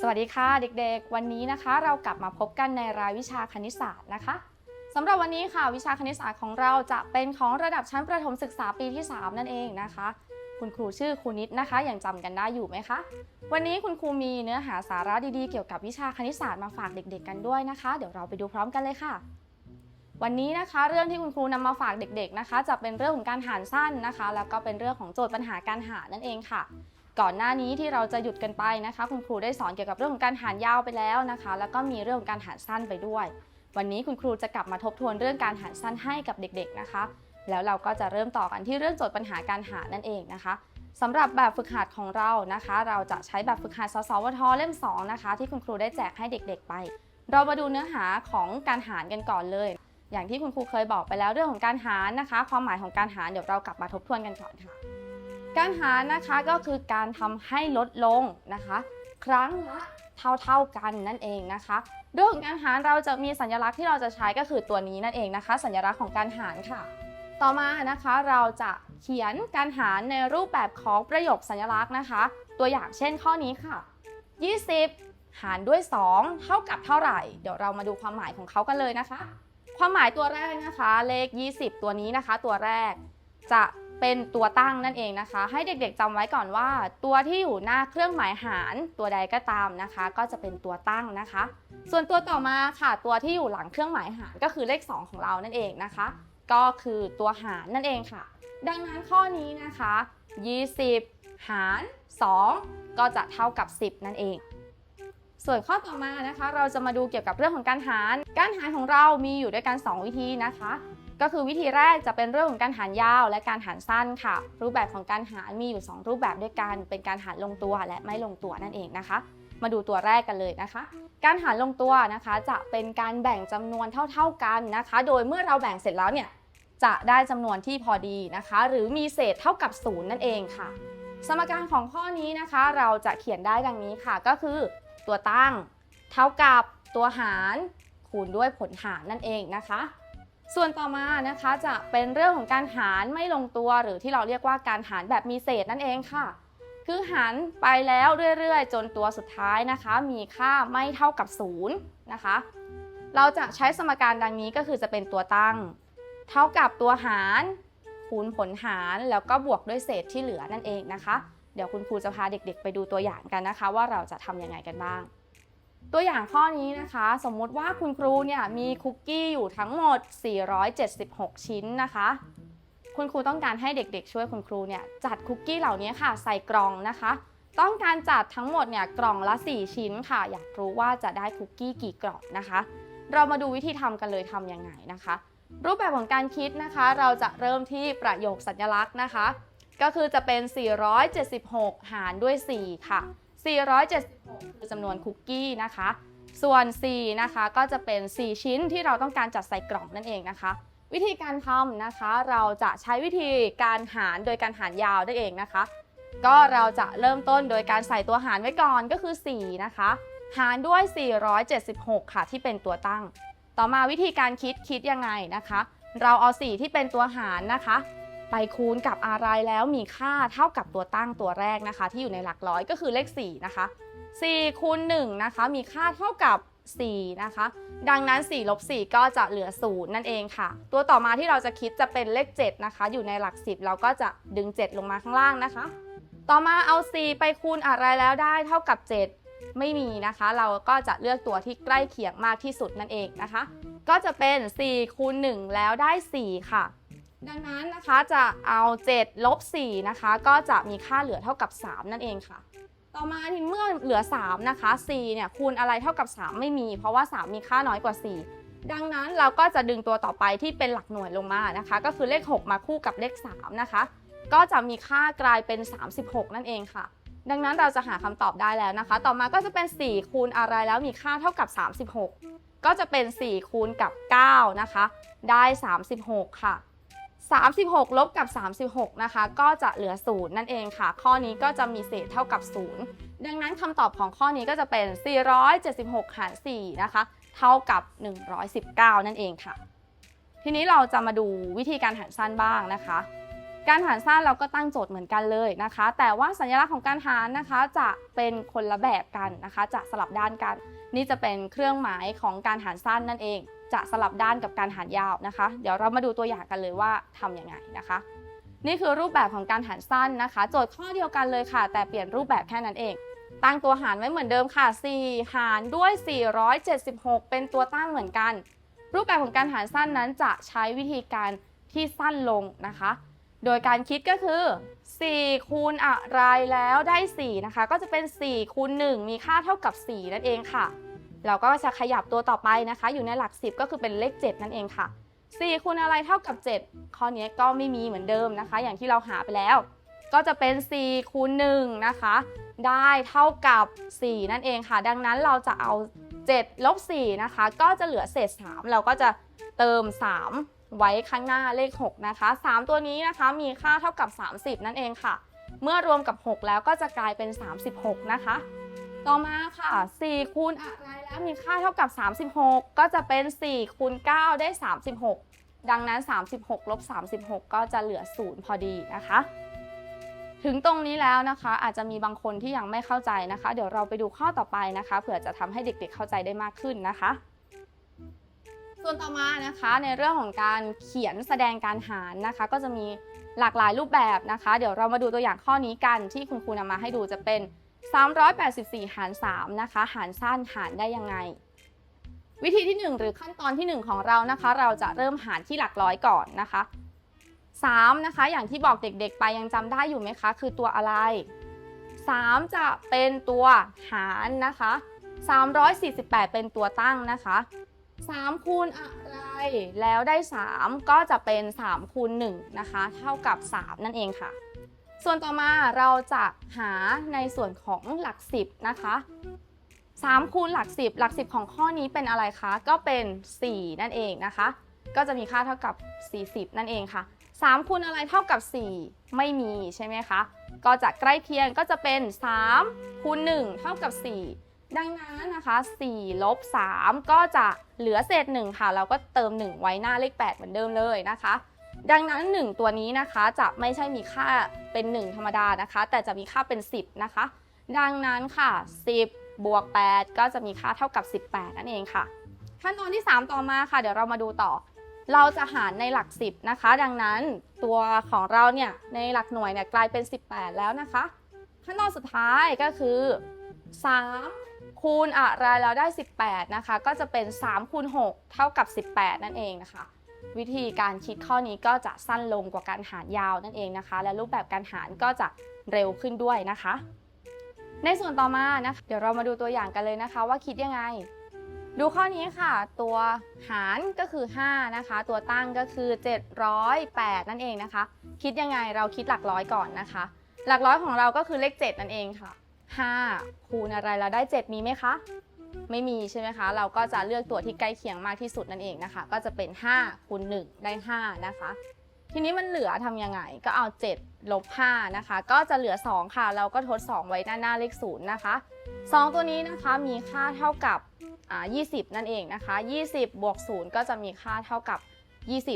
สวัสดีค่ะเด็กๆ วันนี้นะคะ เรากลับมาพบกันในรายวิชาคณิตศาสตร์นะคะสำหรับวันนี้ค่ะวิชาคณิตศาสตร์ของเราจะเป็นของระดับชั้นประถมศึกษาปีที่ 3 นั่นเองนะคะ คุณครูชื่อครูนิดนะคะยังจำกันได้อยู่ไหมคะ วันนี้คุณครูมีเนื้อหาสาระดีๆเกี่ยวกับวิชาคณิตศาสตร์มาฝากเด็ก ๆ กันด้วยนะคะ เดี๋ยวเราไปดูพร้อมกันเลยค่ะ วันนี้นะคะเรื่องที่คุณครูนำมาฝากเด็กๆนะคะ จะเป็นเรื่องของการหารสั้นนะคะ แล้วก็เป็นเรื่องของโจทย์ปัญหาการหารนั่นเองค่ะ ก่อนหน้านี้ที่เราจะหยุดกันไปนะคะ คุณครูได้สอนเกี่ยวกับเรื่องของการหารยาวไปแล้วนะคะ แล้วก็มีเรื่องของการหารสั้นไปด้วย วันนี้คุณครูจะกลับมาทบทวนเรื่องการหารสั้นให้กับเด็กๆนะคะ แล้วเราก็จะเริ่มต่อกันที่เรื่องโจทย์ปัญหาการหารนั่นเองนะคะสำหรับแบบฝึกหัดของเรานะคะ เราจะใช้แบบฝึกหัดสสวทเล่ม 2 นะคะ ที่คุณครูได้แจกให้เด็กๆไป เรามาดูเนื้อหาของการหารกันก่อนเลย อย่างที่คุณครูเคยบอกไปแล้วเรื่องของการหารนะคะ ความหมายของการหารเดี๋ยวเรากลับมาทบทวนกันก่อนค่ะ การหารนะคะก็คือการทำให้ลดลงนะคะ ครั้งละเท่าๆกันนั่นเองนะคะ เรื่องของการหารเราจะมีสัญลักษณ์ที่เราจะใช้ก็คือตัวนี้นั่นเองนะคะ สัญลักษณ์ของการหารค่ะ ต่อมานะคะเราจะเขียนการหารในรูปแบบของประโยคสัญลักษณ์นะคะ ตัวอย่างเช่นข้อนี้ค่ะ 20 หารด้วย 2 เท่ากับเท่าไหร่ เดี๋ยวเรามาดูความหมายของเขากันเลยนะคะ ความหมายตัวแรกนะคะ เลข 20 ตัวนี้นะคะ ตัวแรกจะเป็นตัวตั้งนั่นเองนะคะ ให้เด็กๆจำไว้ก่อนว่า ตัวที่อยู่หน้าเครื่องหมายหารตัวใดก็ตามนะคะ ก็จะเป็นตัวตั้งนะคะ ส่วนตัวต่อมาค่ะ ตัวที่อยู่หลังเครื่องหมายหารก็คือเลข 2 ของเรานั่นเองนะคะ ก็คือตัวหารนั่นเองค่ะ ดังนั้นข้อนี้นะคะ 20 หาร 2 ก็จะเท่ากับ 10 นั่นเอง ส่วนข้อต่อมานะคะ เราจะมาดูเกี่ยวกับเรื่องของการหาร การหารของเรามีอยู่ด้วยกัน 2 วิธีนะคะ ก็คือวิธีแรกจะเป็นเรื่องของการหารยาว และการหารสั้นค่ะ รูปแบบของการหารมีอยู่ 2 รูปแบบด้วยกัน เป็นการหารลงตัวและไม่ลงตัวนั่นเองนะคะ มาดูตัวแรกกันเลยนะคะ การหารลงตัวนะคะ จะเป็นการแบ่งจำนวนเท่า ๆกันนะคะ โดยเมื่อเราแบ่งเสร็จแล้วเนี่ยจะได้จำนวนที่พอดีนะคะ หรือมีเศษเท่ากับศูนย์นั่นเองค่ะ สมการของข้อนี้นะคะ เราจะเขียนได้ดังนี้ค่ะก็คือ ตัวตั้ง เท่ากับตัวหารคูณด้วยผลหารนั่นเองนะคะ ส่วนต่อมานะคะจะเป็นเรื่องของการหารไม่ลงตัว หรือที่เราเรียกว่าการหารแบบมีเศษนั่นเองค่ะ คือหารไปแล้วเรื่อยๆ จนตัวสุดท้ายนะคะ มีค่าไม่เท่ากับศูนย์นะคะ เราจะใช้สมการดังนี้ก็คือจะเป็นตัวตั้ง เท่ากับตัวหารคูณผลหารแล้วก็บวกด้วยเศษที่เหลือนั่นเองนะคะ เดี๋ยวคุณครูจะพาเด็กๆ ไปดูตัวอย่างกันนะคะ ว่าเราจะทำยังไงกันบ้าง ตัวอย่างข้อนี้นะคะ สมมุติว่าคุณครูเนี่ยมีคุกกี้อยู่ทั้งหมด 476 ชิ้นนะคะ คุณครูต้องการให้เด็กๆ ช่วยคุณครูเนี่ยจัดคุกกี้เหล่านี้ค่ะใส่กล่องนะคะ ต้องการจัดทั้งหมดเนี่ยกล่องละ 4 ชิ้นค่ะ อยากรู้ว่าจะได้คุกกี้กี่กล่องนะคะ เรามาดูวิธีทำกันเลยทำยังไงนะคะ รูปแบบของการคิดนะคะ เราจะเริ่มที่ประโยคสัญลักษณ์นะคะ ก็คือจะเป็น 476 หารด้วย 4 ค่ะ 476 คือจำนวนคุกกี้นะคะ ส่วน 4 นะคะก็จะเป็น 4 ชิ้นที่เราต้องการจัดใส่กล่องนั่นเองนะคะ วิธีการทำนะคะ เราจะใช้วิธีการหารโดยการหารยาวได้เองนะคะ ก็เราจะเริ่มต้นโดยการใส่ตัวหารไว้ก่อนก็คือ 4 นะคะ หารด้วย 476 ค่ะ ที่เป็นตัวตั้ง ต่อมาวิธีการคิดคิดยังไงนะคะ เราเอา 4 ที่เป็นตัวหารนะคะ ไปคูณกับอะไรแล้วมีค่าเท่ากับตัวตั้งตัวแรกนะคะ ที่อยู่ในหลักร้อยก็คือเลข 4 นะคะ 4คูณ1นะคะมีค่าเท่ากับ 4 นะคะ ดังนั้น4ลบ4ก็จะเหลือ0นั่นเองค่ะ ตัวต่อมาที่เราจะคิดจะเป็นเลข 7 นะคะ อยู่ในหลัก 10 เราก็จะดึง 7 ลงมาข้างล่างนะคะ ต่อมาเอา 4 ไปคูณอะไรแล้วได้เท่ากับ 7 ไม่มีนะคะ เราก็จะเลือกตัวที่ใกล้เคียงมากที่สุดนั่นเองนะคะ ก็จะเป็น4คูณ1แล้วได้ 4 ค่ะ ดังนั้นนะคะจะเอา7ลบ4นะคะ ก็จะมีค่าเหลือเท่ากับ 3 นั่นเองค่ะ ต่อมาทีเมื่อเหลือ 3 นะคะ 4 เนี่ยคูณอะไรเท่ากับ 3 ไม่มี เพราะว่า 3 มีค่าน้อยกว่า 4 ดังนั้นเราก็จะดึงตัวต่อไปที่เป็นหลักหน่วยลงมานะคะ ก็คือเลข 6 มาคู่กับเลข 3 นะคะ ก็จะมีค่ากลายเป็น 36 นั่นเองค่ะ ดังนั้นเราจะหาคำตอบได้แล้วนะคะ ต่อมาก็จะเป็น 4 คูณอะไรแล้วมีค่าเท่ากับ 36 ก็จะเป็น 4 คูณกับ 9 นะคะ ได้ 36 ค่ะ 36 ลบกับ 36 นะคะ ก็จะเหลือ0นั่นเองค่ะ ข้อนี้ก็จะมีเศษเท่ากับ 0 ดังนั้นคำตอบของข้อนี้ก็จะเป็น 476 หาร 4 นะคะ เท่ากับ 119 นั่นเองค่ะ ทีนี้เราจะมาดูวิธีการหารสั้นบ้างนะคะ การหารสั้นเราก็ตั้งโจทย์เหมือนกันเลยนะคะ แต่ว่าสัญลักษณ์ของการหารนะคะจะเป็นคนละแบบกันนะคะ จะสลับด้านกัน นี่จะเป็นเครื่องหมายของการหารสั้นนั่นเอง จะสลับด้านกับการหารยาวนะคะ เดี๋ยวเรามาดูตัวอย่างกันเลยว่าทำยังไงนะคะ นี่คือรูปแบบของการหารสั้นนะคะ โจทย์ข้อเดียวกันเลยค่ะ แต่เปลี่ยนรูปแบบแค่นั้นเอง ตั้งตัวหารไว้เหมือนเดิมค่ะ 4 หารด้วย 476 เป็นตัวตั้งเหมือนกัน รูปแบบของการหารสั้นนั้นจะใช้วิธีการที่สั้นลงนะคะ โดยการคิดก็คือ 4 คูณอะไรแล้วได้ 4 นะคะ ก็จะเป็น 4 คูณ 1 มีค่าเท่ากับ 4 นั่นเองค่ะ เราก็จะขยับตัวต่อไปนะคะ อยู่ในหลัก 10 ก็คือเป็นเลข 7 นั่นเองค่ะ 4คูณอะไรเท่ากับ 7 ข้อนี้ก็ไม่มีเหมือนเดิมนะคะ อย่างที่เราหาไปแล้ว ก็จะเป็น 4คูณ1นะคะ ได้เท่ากับ 4 นั่นเองค่ะ ดังนั้นเราจะเอา 7 ลบ 4 นะคะ ก็จะเหลือเศษ 3 เราก็จะเติม 3 ไว้ข้างหน้าเลข 6 นะคะ 3 ตัวนี้นะคะมีค่าเท่ากับ 30 นั่นเองค่ะ เมื่อรวมกับ 6 แล้วก็จะกลายเป็น 36 นะคะ ต่อมาค่ะ4คูณอะไรแล้วมีค่าเท่ากับ 36 ก็จะเป็น4คูณ9ได้ 36 ดังนั้น 36ลบ36 ก็จะเหลือ 0 พอดีนะคะ ถึงตรงนี้แล้วนะคะ อาจจะมีบางคนที่ยังไม่เข้าใจนะคะ เดี๋ยวเราไปดูข้อต่อไปนะคะเผื่อจะทำให้เด็กๆเข้าใจได้มากขึ้นนะคะส่วนต่อมานะคะในเรื่องของการเขียนแสดงการหารนะคะ ก็จะมีหลากหลายรูปแบบนะคะ เดี๋ยวเรามาดูตัวอย่างข้อนี้กันที่คุณครูนำมาให้ดูจะเป็น 384 หาร 3 นะคะ หารสั้นหารได้ยังไง วิธีที่ 1 หรือขั้นตอนที่ 1 ของเรานะคะ เราจะเริ่มหารที่หลักร้อยก่อนนะคะ 3 นะคะ อย่างที่บอกเด็กๆ ไปยังจำได้อยู่ไหมคะ คือตัวอะไร 3 จะเป็นตัวหารนะคะ 348 เป็นตัวตั้งนะคะ3คูณอะไร แล้วได้ 3 ก็จะเป็น3คูณ1นะคะ เท่ากับ 3 นั่นเองค่ะ ส่วนต่อมาเราจะหาในส่วนของหลัก 10 นะคะ3คูณหลัก 10 หลัก 10 ของข้อนี้เป็นอะไรคะ ก็เป็น 4 นั่นเองนะคะ ก็จะมีค่าเท่ากับ 40 นั่นเองค่ะ 3คูณอะไรเท่ากับ 4 ไม่มีใช่ไหมคะ ก็จะใกล้เคียงก็จะเป็น 3คูณ1เท่ากับ 4 ดังนั้นนะคะ4ลบ3ก็จะเหลือเศษ1ค่ะ เราก็เติม 1 ไว้หน้าเลข 8 เหมือนเดิมเลยนะคะ ดังนั้น 1 ตัวนี้นะคะจะไม่ใช่มีค่าเป็น 1 ธรรมดานะคะ แต่จะมีค่าเป็น 10 นะคะ ดังนั้นค่ะ 10 บวก 8 ก็จะมีค่าเท่ากับ 18 นั่นเองค่ะ ขั้นตอนที่ 3 ต่อมาค่ะ เดี๋ยวเรามาดูต่อ เราจะหารในหลัก 10 นะคะ ดังนั้นตัวของเราเนี่ยในหลักหน่วยเนี่ยกลายเป็น 18 แล้วนะคะ ขั้นตอนสุดท้ายก็คือ 3 คูณอะไรเราได้ 18 นะคะ ก็จะเป็น3คูณ6เท่ากับ 18 นั่นเองนะคะ วิธีการคิดข้อนี้ก็จะสั้นลงกว่าการหารยาวนั่นเองนะคะ และรูปแบบการหารก็จะเร็วขึ้นด้วยนะคะ ในส่วนต่อมานะคะเดี๋ยวเรามาดูตัวอย่างกันเลยนะคะ ว่าคิดยังไง ดูข้อนี้ค่ะ ตัวหารก็คือ 5 นะคะ ตัวตั้งก็คือ 708 นั่นเองนะคะ คิดยังไงเราคิดหลักร้อยก่อนนะคะ หลักร้อยของเราก็คือเลข 7 นั่นเองค่ะ 5 คูณอะไรเราได้ 7 มีไหมคะ ไม่มีใช่ไหมคะ เราก็จะเลือกตัวที่ใกล้เคียงมากที่สุดนั่นเองนะคะ ก็จะเป็น5คูณ1ได้ 5 นะคะ ทีนี้มันเหลือทำยังไง ก็เอา 7ลบ5นะคะ ก็จะเหลือ 2 ค่ะ เราก็ทด 2 ไว้หน้าหน้าเลข0นะคะ 2 ตัวนี้นะคะมีค่าเท่ากับอ่า20 นั่นเองนะคะ 20 บวก 0 ก็จะมีค่าเท่ากับ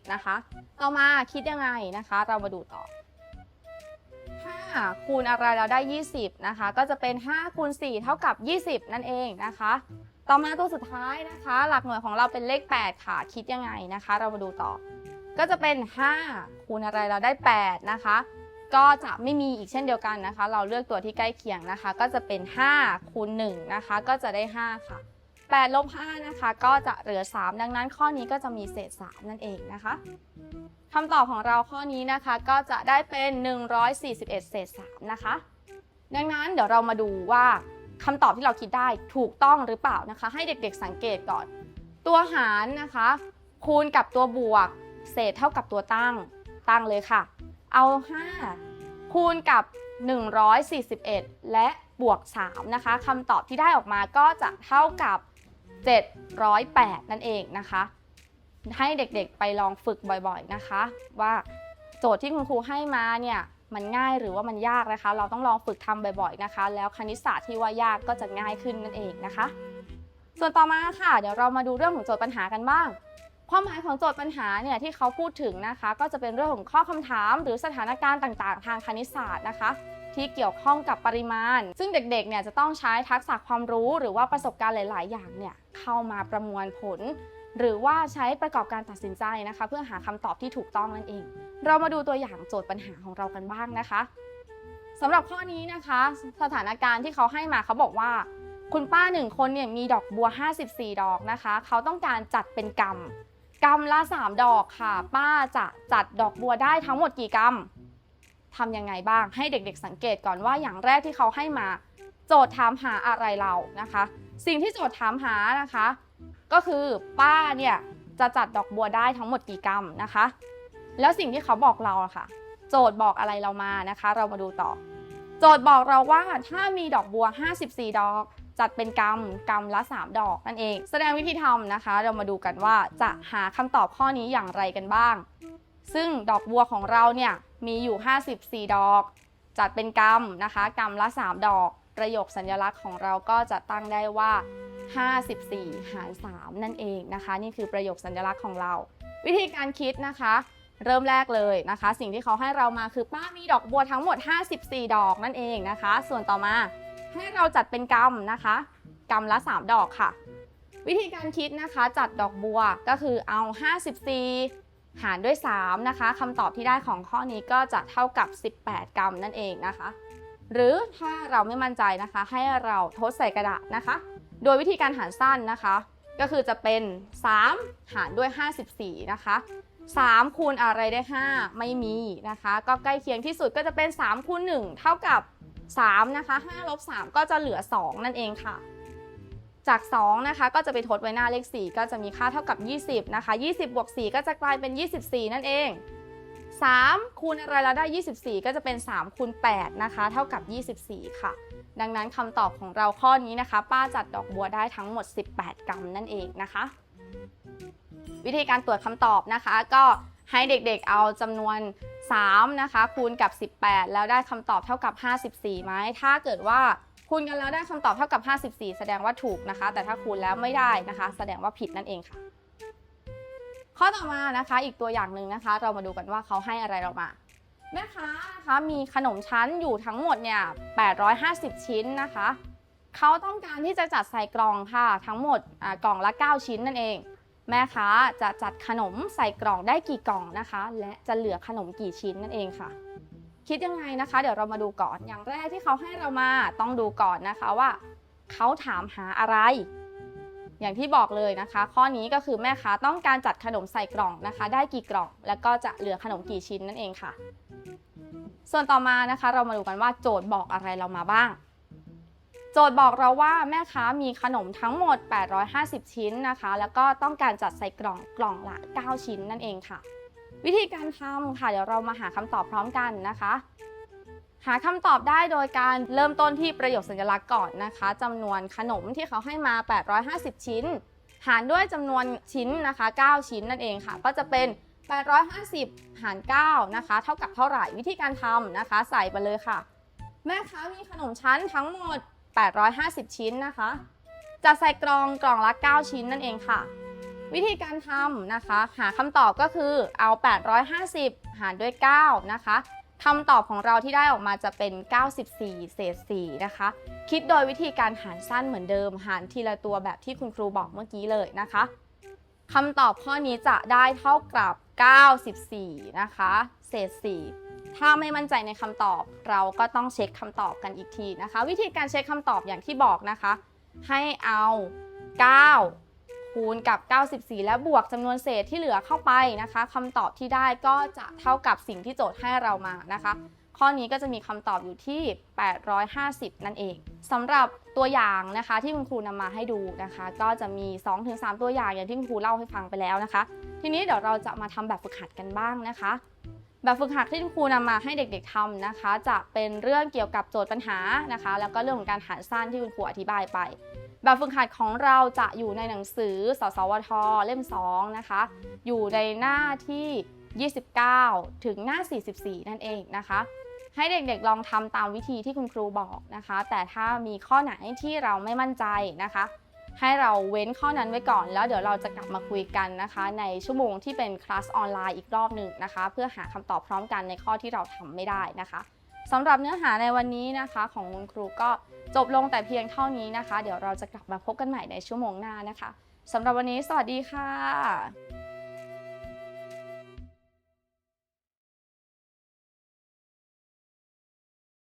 20 นะคะ ต่อมาคิดยังไงนะคะ เรามาดูต่อ 5คูณอะไรเราได้ 20 นะคะ ก็จะเป็น5คูณ4เท่ากับ 20 นั่นเองนะคะ ต่อมาตัวสุดท้ายนะคะ หลักหน่วยของเราเป็นเลข 8 ค่ะ คิดยังไงนะคะ เรามาดูต่อ ก็จะเป็น 5 คูณอะไรเราได้ 8 นะคะ ก็จะไม่มีอีกเช่นเดียวกันนะคะ เราเลือกตัวที่ใกล้เคียงนะคะ ก็จะเป็น 5 คูณ1นะคะ ก็จะได้ 5 ค่ะ8ลบ5นะคะ ก็จะเหลือ 3 ดังนั้นข้อนี้ก็จะมีเศษ 3 นั่นเองนะคะ คำตอบของเราข้อนี้นะคะก็จะได้เป็น 141 เศษ3นะคะ ดังนั้นเดี๋ยวเรามาดูว่าคำตอบที่เราคิดได้ถูกต้องหรือเปล่านะคะ ให้เด็กๆสังเกตก่อน ตัวหารนะคะ คูณกับตัวบวก เศษเท่ากับตัวตั้งตั้งเลยค่ะ เอา 5 คูณกับ 141 และบวก 3 นะคะคำตอบที่ได้ออกมาก็จะเท่ากับ 708 นั่นเองนะคะ ให้เด็กๆไปลองฝึกบ่อยๆนะคะ ว่าโจทย์ที่คุณครูให้มาเนี่ยมันง่ายหรือว่ามันยากนะคะ เราต้องลองฝึกทำบ่อยๆนะคะ แล้วคณิตศาสตร์ที่ว่ายากก็จะง่ายขึ้นนั่นเองนะคะ ส่วนต่อมาค่ะ เดี๋ยวเรามาดูเรื่องของโจทย์ปัญหากันบ้าง ความหมายของโจทย์ปัญหาเนี่ยที่เขาพูดถึงนะคะ ก็จะเป็นเรื่องของข้อคำถาม หรือสถานการณ์ต่างๆ ทางคณิตศาสตร์นะคะ ที่เกี่ยวข้องกับปริมาณ ซึ่งเด็กๆเนี่ยจะต้องใช้ทักษะความรู้ หรือว่าประสบการณ์หลาย ๆ อย่างเนี่ยเข้ามาประมวลผล หรือว่าใช้ประกอบการตัดสินใจนะคะ เพื่อหาคำตอบที่ถูกต้องนั่นเอง เรามาดูตัวอย่างโจทย์ปัญหาของเรากันบ้างนะคะสำหรับข้อนี้นะคะ สถานการณ์ที่เขาให้มาเขาบอกว่า คุณป้าหนึ่งคนเนี่ยมีดอกบัว 54 ดอกนะคะ เขาต้องการจัดเป็นกำกำละ 3 ดอกค่ะ ป้าจะจัดดอกบัวได้ทั้งหมดกี่กำทำยังไงบ้างให้เด็กๆสังเกตก่อนว่าอย่างแรกที่เขาให้มา โจทย์ถามหาอะไรเรานะคะ สิ่งที่โจทย์ถามหานะคะ ก็คือป้าเนี่ยจะจัดดอกบัวได้ทั้งหมดกี่กรัมนะคะ แล้วสิ่งที่เขาบอกเราอะค่ะ โจทย์บอกอะไรเรามานะคะ เรามาดูต่อ โจทย์บอกเราว่าถ้ามีดอกบัว 54 ดอก จัดเป็นกรัมกรัมละ 3 ดอกนั่นเอง แสดงวิธีทำนะคะ เรามาดูกันว่าจะหาคำตอบข้อนี้อย่างไรกันบ้าง ซึ่งดอกบัวของเราเนี่ยมีอยู่ 54 ดอก จัดเป็นกรัมนะคะกรัมละ 3 ดอก ประโยคสัญลักษณ์ของเราก็จะตั้งได้ว่า 54 หาร 3 นั่นเองนะคะ นี่คือประโยคสัญลักษณ์ของเรา วิธีการคิดนะคะ เริ่มแรกเลยนะคะ สิ่งที่เขาให้เรามาคือป้ามีดอกบัวทั้งหมด 54 ดอกนั่นเองนะคะ ส่วนต่อมาให้เราจัดเป็นกำนะคะกำละ 3 ดอกค่ะ วิธีการคิดนะคะจัดดอกบัวก็คือเอา 54หารด้วย 3 นะคะคำตอบที่ได้ของข้อนี้ก็จะเท่ากับ 18 กรัมนั่นเองนะคะ หรือถ้าเราไม่มั่นใจนะคะ ให้เราทดใส่กระดาษนะคะ โดยวิธีการหารสั้นนะคะ ก็คือจะเป็น 3 หารด้วย 54 นะคะ 3 คูณอะไรได้ 5 ไม่มีนะคะ ก็ใกล้เคียงที่สุดก็จะเป็น 3 คูณ 1 เท่ากับ 3 นะคะ5ลบ3ก็จะเหลือ 2 นั่นเองค่ะ จาก 2 นะคะ ก็จะไปทดไว้หน้าเลข 4 ก็จะมีค่าเท่ากับ 20 นะคะ 20บวก4ก็จะกลายเป็น 24 นั่นเอง 3 คูณอะไรแล้วได้ 24 ก็จะเป็น 3 คูณ 8 นะคะ เท่ากับ 24 ค่ะ ดังนั้นคำตอบของเราข้อนี้นะคะ ป้าจัดดอกบัวได้ทั้งหมด 18 กรัมนั่นเองนะคะ วิธีการตรวจคำตอบนะคะ ก็ให้เด็กๆเอาจำนวน 3 นะคะ คูณกับ 18 แล้วได้คำตอบเท่ากับ 54ไหมถ้าเกิดว่าคูณกันแล้วได้คำตอบเท่ากับ 54 แสดงว่าถูกนะคะ แต่ถ้าคูณแล้วไม่ได้นะคะ แสดงว่าผิดนั่นเองค่ะ ข้อต่อมานะคะ อีกตัวอย่างหนึ่งนะคะ เรามาดูกันว่าเขาให้อะไรเรามา แม่ค้านะคะมีขนมชั้นอยู่ทั้งหมดเนี่ย850 ชิ้นนะคะ เขาต้องการที่จะจัดใส่กล่องค่ะ ทั้งหมดกล่องละ 9 ชิ้นนั่นเอง แม่ค้าจะจัดขนมใส่กล่องได้กี่กล่องนะคะ และจะเหลือขนมกี่ชิ้นนั่นเองค่ะ คิดยังไงนะคะ เดี๋ยวเรามาดูก่อนอย่างแรกที่เขาให้เรามาต้องดูก่อนนะคะว่าเขาถามหาอะไร อย่างที่บอกเลยนะคะ ข้อนี้ก็คือแม่ค้าต้องการจัดขนมใส่กล่องนะคะ ได้กี่กล่อง แล้วก็จะเหลือขนมกี่ชิ้นนั่นเองค่ะ ส่วนต่อมานะคะ เรามาดูกันว่าโจทย์บอกอะไรเรามาบ้าง โจทย์บอกเราว่าแม่ค้ามีขนมทั้งหมด 850 ชิ้นนะคะ แล้วก็ต้องการจัดใส่กล่องกล่องละ 9 ชิ้นนั่นเองค่ะ วิธีการทำค่ะ เดี๋ยวเรามาหาคำตอบพร้อมกันนะคะหาคำตอบได้โดยการเริ่มต้นที่ประโยคสัญลักษณ์ก่อนนะคะจำนวนขนมที่เขาให้มา 850 ชิ้น หารด้วยจำนวนชิ้นนะคะ 9 ชิ้นนั่นเองค่ะ ก็จะเป็น 850 หาร 9 นะคะ เท่ากับเท่าไหร่วิธีการทำนะคะ ใส่ไปเลยค่ะ แม่ค้ามีขนมชั้นทั้งหมด 850 ชิ้นนะคะ จะใส่กล่องกล่องละ 9 ชิ้นนั่นเองค่ะ วิธีการทำนะคะ หาคำตอบก็คือเอา 850 หารด้วย 9 นะคะคำตอบของเราที่ได้ออกมาจะเป็น 94 เศษ 4 นะคะ คิดโดยวิธีการหารสั้นเหมือนเดิม หารทีละตัวแบบที่คุณครูบอกเมื่อกี้เลยนะคะ คำตอบข้อนี้จะได้เท่ากับ 94 นะคะ เศษ 4 ถ้าไม่มั่นใจในคำตอบเราก็ต้องเช็คคำตอบกันอีกทีนะคะ วิธีการเช็คคำตอบอย่างที่บอกนะคะ ให้เอา 9 คูณกับ 94 และบวกจำนวนเศษที่เหลือเข้าไปนะคะคำตอบที่ได้ก็จะเท่ากับสิ่งที่โจทย์ให้เรามานะคะ ข้อนี้ก็จะมีคำตอบอยู่ที่ 850 นั่นเองสำหรับตัวอย่างนะคะที่คุณครูนำมาให้ดูนะคะ ก็จะมี 2-3 ตัวอย่างอย่างที่คุณครูเล่าให้ฟังไปแล้วนะคะ ทีนี้เดี๋ยวเราจะมาทำแบบฝึกหัดกันบ้างนะคะ แบบฝึกหัดที่คุณครูนำมาให้เด็กๆทำนะคะ จะเป็นเรื่องเกี่ยวกับโจทย์ปัญหานะคะ แล้วก็เรื่องของการหารสั้นที่คุณครูอธิบายไปแบบฝึกหัดของเราจะอยู่ในหนังสือ สสวท เล่ม 2 นะคะ อยู่ในหน้าที่ 29 ถึงหน้า 44 นั่นเองนะคะ ให้เด็กๆลองทำตามวิธีที่คุณครูบอกนะคะ แต่ถ้ามีข้อไหนที่เราไม่มั่นใจนะคะ ให้เราเว้นข้อนั้นไว้ก่อน แล้วเดี๋ยวเราจะกลับมาคุยกันนะคะ ในชั่วโมงที่เป็นคลาสออนไลน์อีกรอบหนึ่งนะคะ เพื่อหาคำตอบพร้อมกันในข้อที่เราทำไม่ได้นะคะสำหรับเนื้อหาในวันนี้นะคะของคุณครูก็จบลงแต่เพียงเท่านี้นะคะ เดี๋ยวเราจะกลับมาพบกันใหม่ในชั่วโมงหน้านะคะสำหรับวันนี้สวัสดีค่ะ